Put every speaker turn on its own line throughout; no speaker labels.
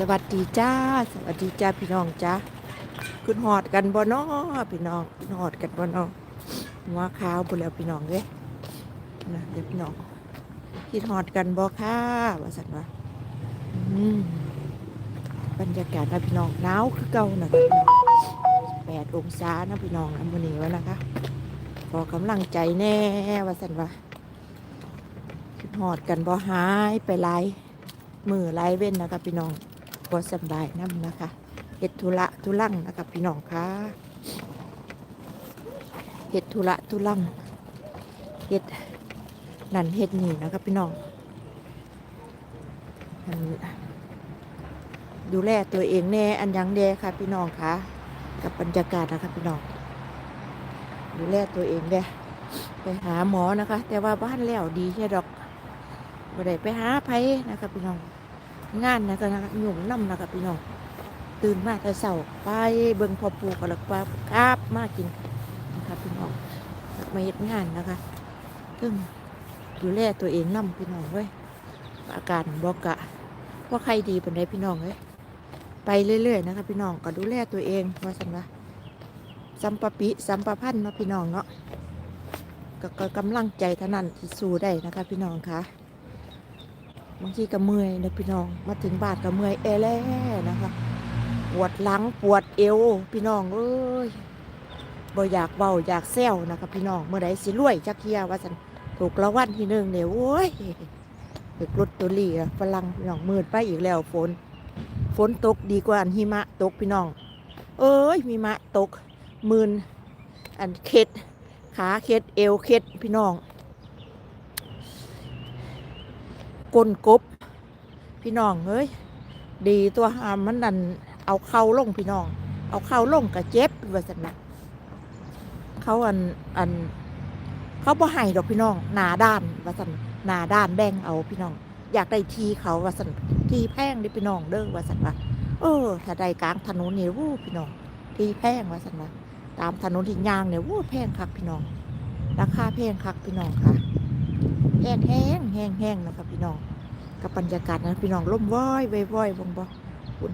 สวัสดีจ้า สวัสดีจ้าพี่น้องจ้าขึ้นหอดกันบ่น้อพี่น้องขึ้นหอดกันบ่น้องหัวขาวบ่แล้วพี่น้องเด้นะเดี๋ยวพี่น้องคิดหอดกันบ่ค่ะว่าสันว่าอืมบรรยากาศนะพี่น้องหนาวคือเก่านะพี่น้องแปดองศานะพี่น้องนะมื้อนี้วะนะคะขอกำลังใจแน่ว่าสันว่าคิดหอดกันบ่หายไปหลายมือไล่เว้นนะคะพี่น้อง ก็สบายน้ำนะคะเห็ดธุระทุลังนะคะพี่น้องคะเห็ดธุระทุลังเห็ดนั่นเห็ดนี่นะคะพี่น้องดูแลตัวเองแน่อันยังแดค่ะพี่น้องคะกับบรรยากาศนะคะพี่น้อง ดูแลตัวเองแดไปหาหมอนะคะ แต่ว่าบ้านแล้วดีใช่ดอกบ่ได้ไปหาไผนะคะพี่น้อง งานนะคะนะหยุ่มน้ำนะคะพี่น้องตื่นมาแต่เช้าไปเบิ่งพอปูกับลักปลาคาบมากินนะคะพี่น้องมาเฮ็ดงานนะคะซึ่งดูแลตัวเองน้ำพี่น้องเว้ยอาการบอกกะว่าใครดีเป็นไดพี่น้องเว้ยไปเรื่อยๆนะคะพี่น้องก็ดูแลตัวเองว่าสันว่าสัมปะปิสัมปะพันธ์นาะพี่น้องเนาะก็กำลังใจเท่านั้นที่สู้ได้นะคะพี่น้องค่ะ บางทีก็เมื่อยนะพี่น้อง มาถึงบ้านก็เมื่อยเอแล่นะคะปวดหลังปวดเอวพี่น้องเอ้ยบ่อยากเบาอยากแซวนะคะพี่น้องเมื่อใดสิรวยจักเทียว่าสันถูกรางวัลที่หนึ่งเนี่ยโอ้ยเด็กรถตัวลีอะฝรั่งพี่น้องมืดไปอีกแล้วฝน ฝนตกดีกว่าอันหิมะตกพี่น้อง เอ้ยหิมะตกมืนอันเข็ดขาเข็ดเอวเข็ดพี่น้อง ก้นกบ พี่น้องเอ้ยดีตัวหามมันดันเอาเข่าลงพี่น้อง เอาเข่าลงกะเจ็บว่าสันนะเขาอันอัน เขาบ่ให้ดอกพี่น้องหนาด้านว่าสันหนาด้านแบ่งเอาพี่น้อง อยากได้ทีเขาว่าสันทีแพงดิพี่น้องเด้อว่าสันว่าเออถ้าได้กลางถนนนี่วู้พี่น้อง ทีแพงว่าสันว่าตามถนนที่ยางเนี่ยวู้แพงคักพี่น้องราคาแพงคักพี่น้องค่ะ แห้งแห้งแห้งแห้งนะครับพี่น้องกับบรรยากาศนะพี่น้องล่มว้อยว้อยว้อยบงบคุณ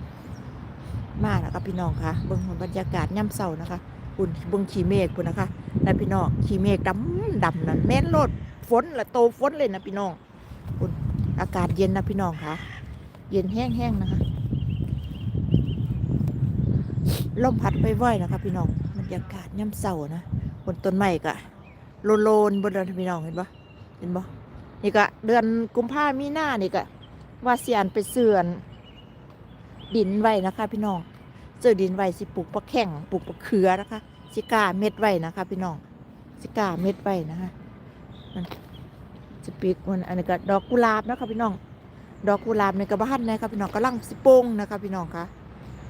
มาแล้วครับพี่น้องค่ะเบิ่งบรรยากาศย่ำเสานะคะคุณเบิ่งขี่เมฆคุณนะคะนะพี่น้องขี่เมฆดำดำนั่นแม่นโลดฝนละโตฝนเลยนะพี่น้องคุณอากาศเย็นนะพี่น้องค่ะ เย็นแห้งแห้งนะคะลมพัดว้อยๆนะคะพี่น้องบรรยากาศย่ำเสานะบนต้นไม้กะโลนโลนๆบนเดินพี่น้องเห็นปะ เห็นบ่นี่ก็เดือนกุมภามีนานี่ก็ว่าเสียนไปเสื่อนดินไว้นะคะ พี่น้องเจอดินไว้สิปลูกปลาแข่งปลูกปลาเขือนะคะ สิกาเม็ดไว้นะคะ พี่น้องสิกาเม็ดไว้นะคะมันสปีกมันอันนี้ก็ดอกกุหลาบนะคะพี่น้อง ดอกกุหลาบในกระบ้านนะคะพี่น้องกำลังสิโป่งนะคะ พี่น้องคะ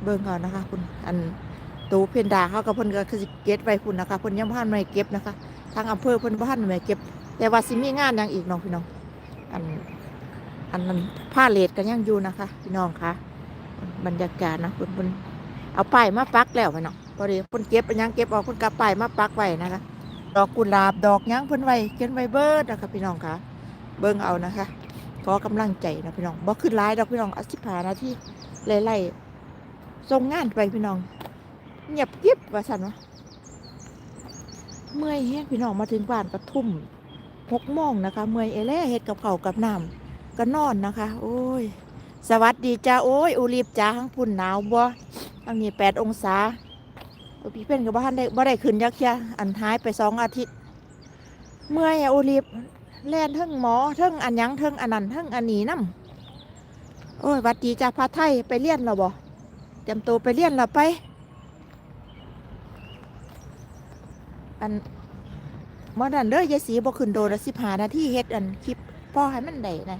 เบิ่งเอานะคะ คุณอันตูเพนดาเขากับเพิ่นก็คือเก็บไว้คุณนะคะเพิ่นยังบ่ทันไม่เก็บนะคะ ทางอำเภอเพิ่นบ่ทันไม่เก็บ แต่ว่าสิมีงานอย่างอีกน้องพี่น้อง อัน อันนั้นผ้าเลดกันยังอยู่นะคะ พี่น้องคะบรรยากาศนะคุณคุณเอาป้ายมาปักแล้วพี่น้องพอดีคุณเก็บยังเก็บออกคุณกลับป้ายมาปักไว้นะคะ ดอกกุหลาบดอกยังเพิ่นไว้เขียนไว้เบิดนะคะพี่น้องคะเบิ่งเอานะคะขอกำลังใจนะพี่น้องบ่ขึ้นหลายดอกพี่น้องอสิบหานาทีไล่ๆส่งงานไปพี่น้องเงียบเกริบว่าซั่นวะเมื่อยแฮงพี่น้องมาถึงบ้านก็ทุ่ม หกโมงนะคะ เมื่อยเอเล่เฮ็ดกับเขากับน้ำก็นอนนะคะ โอ้ย สวัสดีจ้า โอ้ยอูรีบจ้าทั้งพุ่นหนาวบ่อันนี้แปดองศาโอ้พี่เพ่นกับบ้านได้บ่ได้ขึ้นยักษ์เชียอันหายไปสองอาทิตย์ เมื่อยอะอูรีบแล่นเทั้งหมอเทั้งอันยังเทั้งอันนั้นเทั้งอันนี้น้ำโอ้ยวัดดีจ้าพาไทยไปเรียนแล้วบ่เตรียมตัวไปเรียนแล้วไป อัน เมื่อนั้นเด้อยายสีบ่ขึ้นโดนสิบหานาทีเฮ็ดอันคลิปพ่อให้มันได้นะ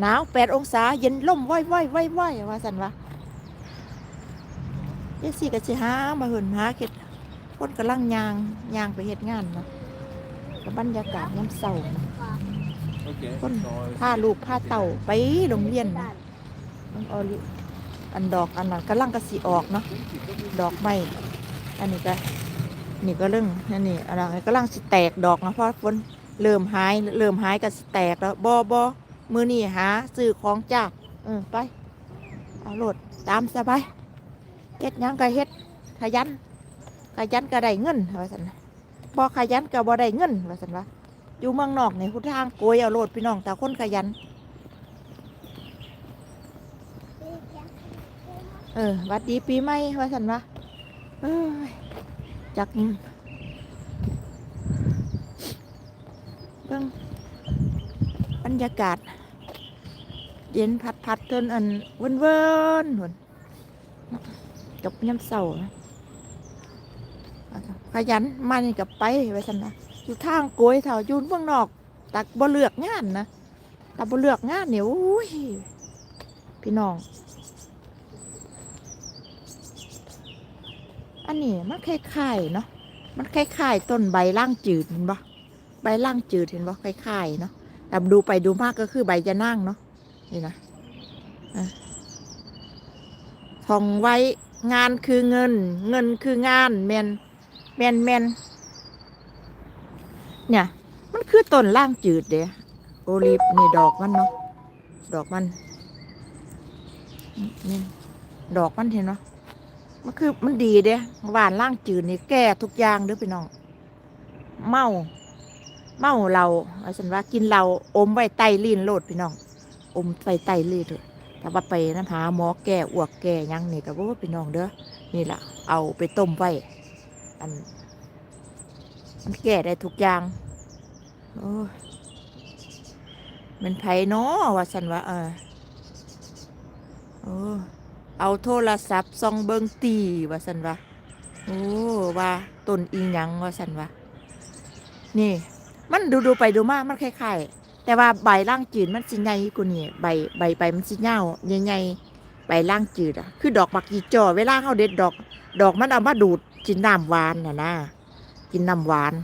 หนาวแปดองศาเย็นล่มว้อยว้อยว้อยว้อยว่าสันวะยายสีก็สิหามาหืนหาเฮ็ดคนกำลังยางยางไปเฮ็ดงานนะกับบรรยากาศยามเช้านะ
Okay.
คน
so
พาลูกพาเต่าไปโรงเรียนนะมันเอาลิอันดอกอันนั้นกำลังกระสีออกเนาะดอกไม้อันนี้ก็ นี่ก็เรื่องอันนี้อะไรกำลังสิแตกดอกนะเพราะฝนเริ่มหายเริ่มหายก็สิแตกแล้วบอบอมือนี่หาซื้อของจ้าเออไปเอาโหลดตามสบายเฮ็ดยังก็เฮ็ดขยันขยันก็ได้เงินว่าซั่นนะบ่ขยันก็บ่ได้เงินว่าซั่นว่าอยู่เมืองนอกนี่คุทางโกยเอาโหลดพี่น้องแต่คนขยัน เออวัดดีปีใหม่ว่าซั่นว่าเอ้ย จักเบิ่งบรรยากาศ เย็นพัดพัดๆเทินอันเวินเวินหุ่นจบย้ำเสาขยันมานี่กับไปไว้สันนะอยู่ทางโกยเถายูนเมืองนอก ตักบ่เลือกงานนะตักบ่เลือกงานเนี่ยโอ้ยพี่น้อง อันนี้มันคล้ายๆเนาะ มันคล้ายๆต้นใบล่างจืดเห็นปะใบล่างจืดเห็นปะคล้ายๆเนาะแต่ดูไปดูมากก็คือใบจะนั่งเนาะ นี่นะท่องไว้งานคือเงิน เงินคืองานแมนแมนแมนเนี่ย มันคือต้นล่างจืดเด้โอลิฟนี่ดอกมันเนาะ ดอกมันนี่ดอกมันเห็นเนาะ มันคือมันดีเด้หวานล่างจืดนี่แก้ทุกอย่างเด้อพี่น้อง เมา เมาเราอาฉันว่ากินเราอมไว้ใต้ลิ้นโลดพี่น้อง อมไปไตเลยเถอะแต่ว่าไปน้ำหาหมอแก่อวกแก่ยังนี่ก็บ่ว่าพี่น้องเด้อ นี่แหละเอาไปต้มไว้ อัน มันแก่ได้ทุกอย่าง โอ้มันไผเนาะว่าสันว่า เออโอ้ เอาโทรศัพท์ส่องเบิงตีว่าสันว่าโอ้ว่าต้นอีหยังว่าสันว่านี่ มันดูดูไปดูมามันคล้ายๆแต่ว่าใบล่างจืดมันสิใหญ่กว่านี่ใบใบใบมันสิเหี่ยวใหญ่ๆใบล่างจืดอะ คือดอกบักยีจอเวลาเขาเด็ดดอก ดอกมันเอามาดูดกินน้ำหวานน่ะนะกินน้ำหวาน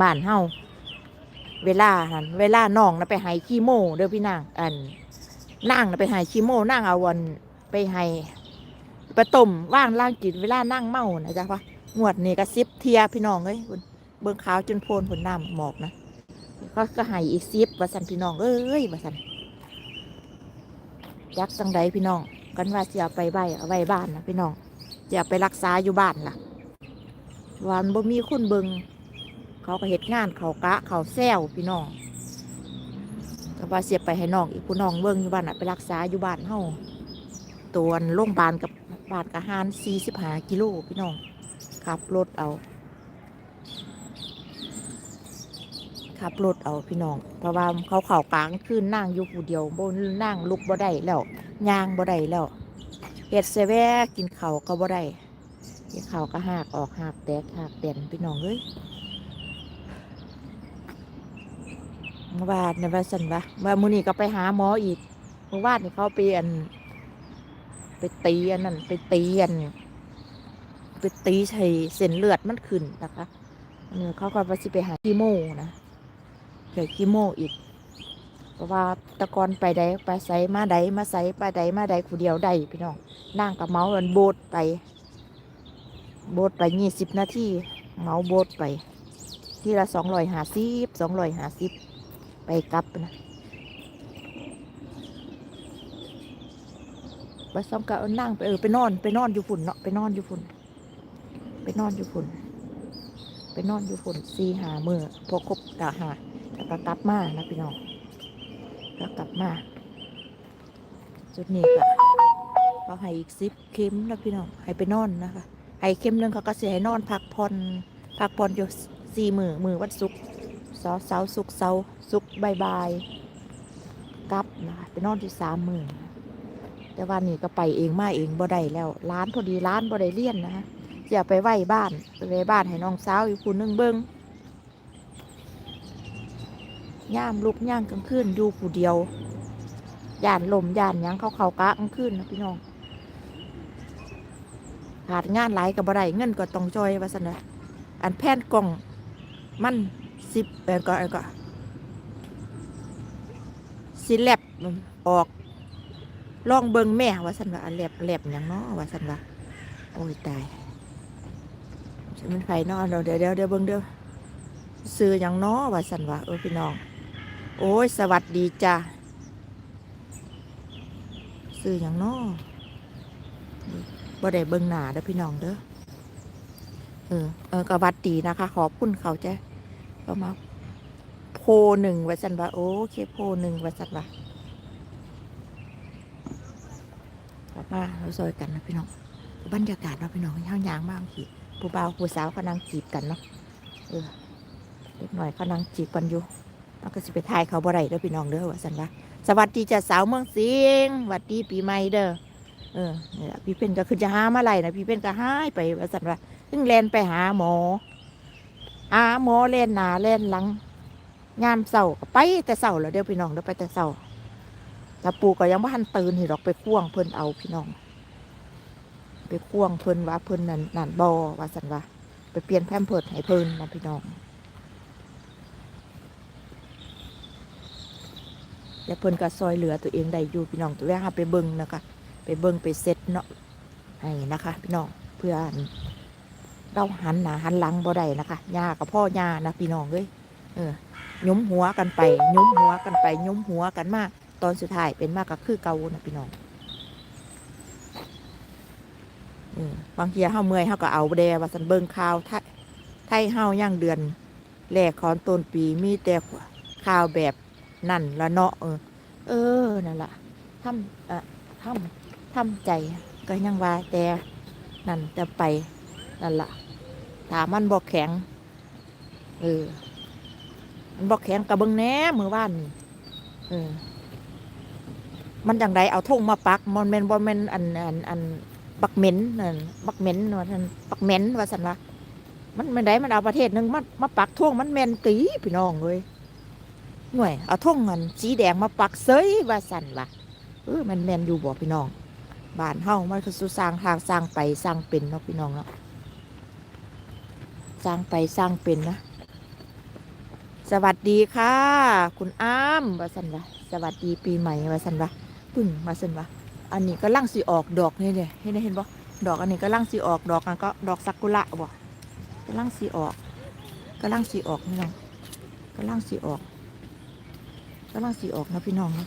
บ้านเฮาเวลาหันเวลาน้องนะไปให้ขี้โมเด้อพี่นางอัน นั่งไปห้ขี้โมนั่งเอาวันไปให้ไปต้มว่างล่างจืดเวลานั่งเมานะจ๊ะปะงวดนี้ก็ซิบเทียพี่น้องเอ้ยเบิ่งขาวจนโพนผลน้ำหมอกนะก็ก็ให้อีกซิบว่าสันพี่น้องเอ้ยว่าสันยักษ์สังใดพี่น้อง กันว่าจะเอาไปใบเอาไว้บ้านนะพี่น้องจะไปรักษาอยู่บ้านล่ะวันบ่มีคนเบิงเขาก็เฮ็ดงานเขากะเขาแซวพี่น้อง ก็ว่าเสียไปให้น้องอีกผู้น้องเบิ่งอยู่บ้านน่ะไปรักษาอยู่บ้านเฮาตัวโรงพยาบาลกับบ้านกะหารสี่สิบห้ากิโลพี่น้องขับรถเอาขับรถเอาพี่น้อง เพราะว่าเขาเข่ากลางคืนนั่งอยู่ผู้เดียวบนนั่งลุกบ่ได้แล้วย่างบ่ได้แล้วเฮ็ดเซแวกินเข้าก็บ่ได้กินข้าก็หักออกหักแตกหักเด่นพี่น้องเอ้ย เมื่อวานในวันสันวะว่ามื้อนี้ก็ไปหาหมออีกเมื่อวานนี่เขาไปอันไปตีอันนั้นไปตีอันไปตีใส่เส้นเลือดมันขึ้นนะคะเออเขาก็ไปสิไปหาคีโมนะเกิดกิโมอีกเพราะว่าตะกอนไปใดไปใส่มาใดมาใส่ไปใดมาใดผู้เดียวได้พี่น้องนั่งกับเมาส์อันโบดไป โบดไปยี่สิบนาทีเมาส์โบดไป ที่ละสองร้อยหาสิบสองร้อยหาสิบ ไปกลับนะไปซ้อมกับนั่งไปเออไปนอนไปนอนอยู่ฝุ่นเนาะไปนอนอยู่ฝุ่น ไปนอนอยู่ฝุ่น ไปนอนอยู่ฝุ่นสี่หาเมือพอครบกะหาแล้วก็กลับมานะพี่น้องก็กลับมาจุดนี้ก็เขาให้อีกสิบเข็มนะพี่น้องให้ไปนอนนะคะให้เข็มหนึงเขาก็เสียให้นอนพักผ่อนพักผ่อนอยู่สี่มือมือวันศุกร์ เสาร์เสาร์ศุกเสาร์ศุกบายบายกลับนะคะไปนอนที่สามหมือแต่วันนี้ก็ไปเองมาเองบ่ได้แล้วร้านพอดีร้านบ่ได้เลี่ยนนะคะจะไปไหว้บ้านไปไหว้บ้านให้น้องสาวอีกคนนึงเบิ้งย่ามลุกย่างกลางคืนอยู่ผู้เดียวย่านลมย่านยังเขาเขากะกลางคืนนะพี่น้องขาดงานหลายกับบ่ได้เงินก็ต้องจอยว่าสันนะอันแผ่นกล่องมัน สิบเออก็เออก็สิแลบออกลองเบิงแม่ว่าสันว่าอันแลบแลบหยังเนาะว่าสันว่าโอ้ยตายฉันมันไฟนอนเดี๋ยวเดี๋ยวเดี๋ยวเบิงเดี๋ยวซื้อหยังเนาะว่าสันว่าเออพี่น้อง โอ้ย สวัสดีจ้าซื้ออย่างน้อบ่ได้เบิงหนาเด้อพี่น้องเด้อเออเออกวัดดีนะคะ ขอบคุณเขาจ้ะ ก็มาโพหนึ่งว่าสันว่าโอเคโพหนึ่งว่าสันว่ากลับมาเราซอยกันนะพี่น้องบรรยากาศเนาะพี่น้องย่างยางมากขีผู้บ่าวผู้สาวเขานั่งจีบกันเนาะเออเล็กหน่อยเขานั่งจีบกันอยู่เราก็สิไปทายเขาบ่ได้เด้อพี่น้องเด้อว่าสันว่าสวัสดีจ้ะสาวเมืองสิงสวัสดีปีใหม่เด้อเออเนี่ยพี่เพ่นก็คือจะหามาไหลนะพี่เพ่นก็หายไปว่าสันว่าซึ่งแลนไปหาหมอ หาหมอเล่นหนาเล่นหลังงามเสาร์ก็ไปแต่เสาร์แล้วเดี๋ยวพี่น้องเดี๋ยวไปแต่เสาร์ตาปูก็ยังบ่ทันตื่นเห็นดอกไปพ่วงเพิ่นเอาพี่น้อง ไปพ่วงเพิ่นว่าเพิ่นนั่นนั่นบอว่าสันว่าไปเปลี่ยนแพมเพิดให้เพิ่นนะพี่น้องแล้วเพิ่นก็ซอยเหลือตัวเองได้อยู่พี่น้องตัวแรกไปเบิ่งนะคะไปเบิ่งไปเซ็ตเนาะให้นะคะ พี่น้องเพื่อน เราหันหน้าหันหลังบ่ได้นะคะยากับพ่อยานะพี่น้องเอ้ยเออยุ้มหัวกันไปยุ้มหัวกันไปยุ้มหัวกันมาก ตอนสุดท้ายเป็นมากก็คือเกานะพี่น้องเออบางทีเฮาเมื่อยเฮาก็เอาแดว่าสันเบิงข่าวไทยไทยเฮาย่างเดือนแรกของต้นปีมีแต่ข่าวแบบนั่นละเนาะเออ เออนั่นล่ะทำเอ่อทำทำใจก็ยังว่าแต่นั่นจะไปนั่นล่ะ ถามมันบอกแข็ง เออ มันบอกแข็งกับเบิงแหน่มือว่านนี่เออ มันจังไดเอาธงมาปักมันแม่นบ่แม่นอันอันอันบักเหม็นนั่นบักเหม็นว่าซั่นบักเหม็นว่าซั่นว่ามันม่นไดมันเอาประเทศหนึ่งมามาปักธงมันแมนตีพี่น้องเอ้ยหน่วยเอาธงมันสีแดงมาปักเสยว่าซั่นว่าเออมันแมนอยู่บ่พี่น้องบ้านเฮามันคือสู่สร้างทางสร้างไปสร้างเป็นเนาะพี่น้องเนาะ สร้างไปสร้างเป็นนะ สวัสดีค่ะ คุณอ้ามวาซั่นว่าสวัสดีปีใหม่วาซั่นว่าปึ้งมาส้นวะอันนี้ก็ลังสีออกดอกนี่เนี่ยเห็นได้เห็นบ่ดอกอันนี้ก็ลังสีออกดอกอันก็ดอกซากุระบ่ก็ลังสีออก ก็ลังสีออกพี่น้องก็ลังสีออก ก็ลังสีออกนะพี่น้องนะ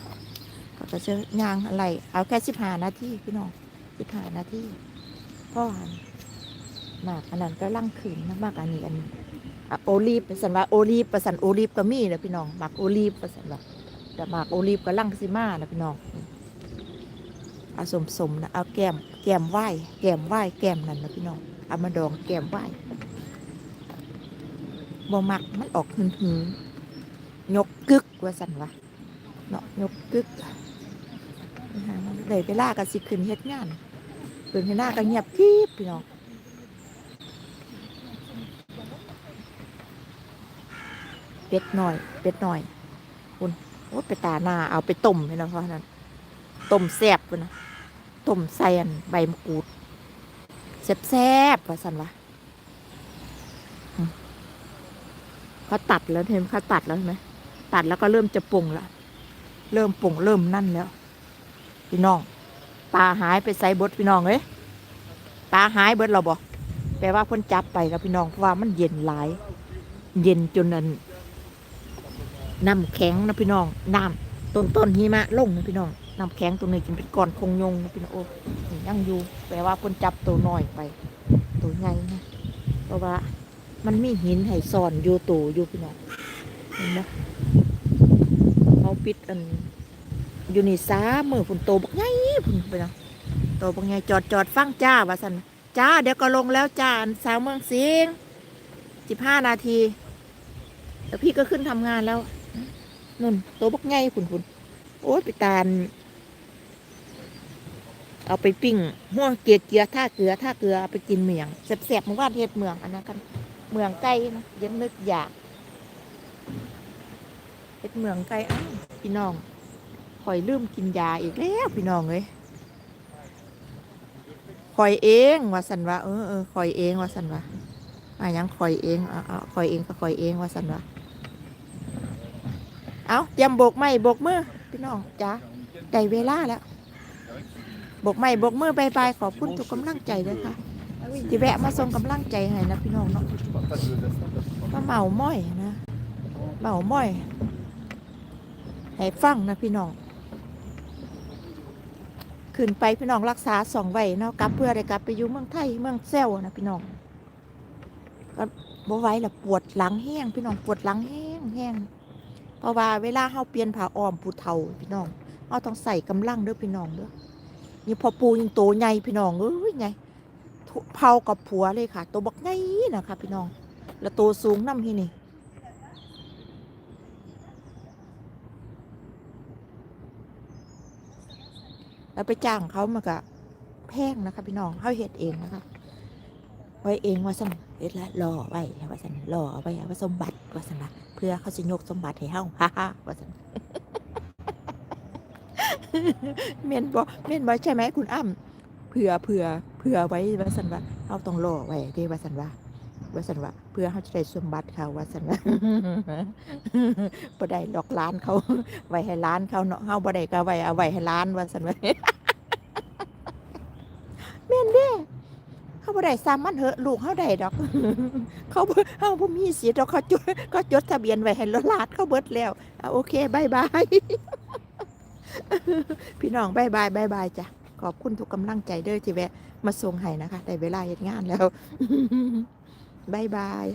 ก็จะเจอยางอะไร เอาแค่สิบห้านาทีพี่น้องสิบห้านาทีพ่อหัน มากอันนั้นก็ลั่งขืนมากมากอันนี้อันนี้อะโอลีฟเป็นสันว่าโอลีฟประสันโอลีฟก็มีนะพี่น้องหมักโอลีฟประสันว่าแต่หมากโอลีฟกับลังซิมานะพี่น้องเอาสมสมๆนะเอาแก้มแก้มไหวแก้มไหวแก้มนั่นนะพี่น้องเอามาดองแก้มไหวบ่มักมันออกหืนหืนยกกึกว่าสันวะเนาะยกกึกเลยเวลากันสิขึ้นเฮ็ดงานขึ้นเฮ็ดหน้ากันเงียบกริบพี่น้อง เป็ดหน่อย เป็ดหน่อยคุณโอ้ไปตาหน้าเอาไปต้มให้นะเพราะนั้นต้มแซ่บพุ่นะต้มใส่อันใบมะกรูดแซ่บแซ่บว่าสันวะเขาตัดแล้วเห็นเขาตัดแล้วใช่ไหมตัดแล้วก็เริ่มจะปรุงล้วเริ่มปรุงเริ่มนั่นแล้ว พี่น้องปลาหายไปใส่บดพี่น้องเอ้ยปลาหายเบิดเราบอกแปลว่าเพ่นจับไปแล้วพี่น้องเพราะว่ามันเย็นหลาย เย็นจนนั้น น้ำแข็งนะพี่น้องน้ำต้นต้นหิมะลงนะพี่น้องน้ำแข็งตัวนี้กินเป็นก้อนคงยงนะพี่น้องโอ้นี่ยังอยู่แปลว่าคนจับตัวน้อยไป ตัวใหญ่นะเพราะว่ามันมีหินให้ซ่อนอยู่ตัวอยู่พี่น้องเห็นไหมเขาปิดอันอยู่นี่สามมือฝุ่นโตบักใหญ่ฝุ่นไปนะโตบักใหญ่จอดจอดฟังจ้าว่าสันจ้าเดี๋ยวก็ลงแล้วจ้านสาวเมืองสิงสิบห้านาทีแล้วพี่ก็ขึ้นทำงานแล้ว นุ่นตัวบักไงคุณคุณโอ้ยไปตาลเอาไปปิ้งห่วเกลียเกลียท่าเกลือท่าเกลือเอาไปกินเมียงแสบๆมื่อวาเฮ็ดเมืองอันนั้นกันเมืองไก่นะยังนึกอยากเฮ็ดเมืองไก่อ้าวพี่น้องคอยลืมกินยาอีกแล้วพี่น้องเลยคอยเองว่าสันว่าเออเออคอยเองว่าสันว่าอะยังคอยเองอะอะคอยเองก็คอยเองว่าสันว่า เอาเตรียมโบกไม้โบกมือพี่น้องจ้าได้เวลาแล้วโบกไม้โบกมือบายบขอบคุณทุกกำลังใจเลยค่ะที่แวะมาส่งกำลังใจให้นะพี่น้องเนาะมาเมาม้อยนะเมาม้อยให้ฟังนะพี่น้องขึ้นไปพี่น้องรักษาสองไว้เนาะกลับเพื่ออะได้กลับไปอยู่เมืองไทยเมืองเซลนะพี่น้องก็บ่ไหว้ละปวดหลังแห้งพี่น้องปวดหลังแห้งแห้ง เพราะว่าเวลาเฮาเปลี่ยนผ้าอ้อมผู้เฒ่าพี่น้องเฮาต้องใส่กำลังเด้อพี่น้องเด้อนี่พอปูยังโตใหญ่พี่น้องเอ้ยไงเผากับผัวเลยค่ะตัวบักใหญ่นะคะพี่น้อง แล้วตัวสูงนำที่นี่แล้วไปจ้างเขามาก็แพงนะคะพี่น้องเขาเฮ็ดเองนะคะ ไว้เองว่าสันเฮ็ดละรอไว้ว่าสันรอไว้ว่าสมบัติ ว่าสันว่าเพื่อเขาจะยกสมบัติให้เฮาฮ่าฮ่าว่าสันเมนบอเมนบอใช่ไหมคุณอ้ำเผื่อเผื่อเผื่อไว้ว่าสันว่าเขาต้องรอไว้เด้ว่าสันว่าว่าสันว่าเพื่อเขาจะได้สมบัติเขาว่าสันว่าบ่ได้หลอกล้านเขาไว้ให้ล้านเขาเนาะเฮาบ่ได้ก็ไว้เอาไว้ให้ล้านว่าซั่นว่าแม่นเด้ เขาบ่ได้ซ้ำมันเหอะลูกเขาได้ดอก เขาเขาบ่มีสิทธิ์ดอกเขาจดเขาจดทะเบียนไว้ให้ล้าดเขาเบิดแล้วอะโอเคบายบายพี่น้องบายบายบายบายจ้ะขอบคุณทุกกำลังใจเด้อที่แวะ มาส่งให้นะคะได้เวลาเหตุงานแล้วบายบาย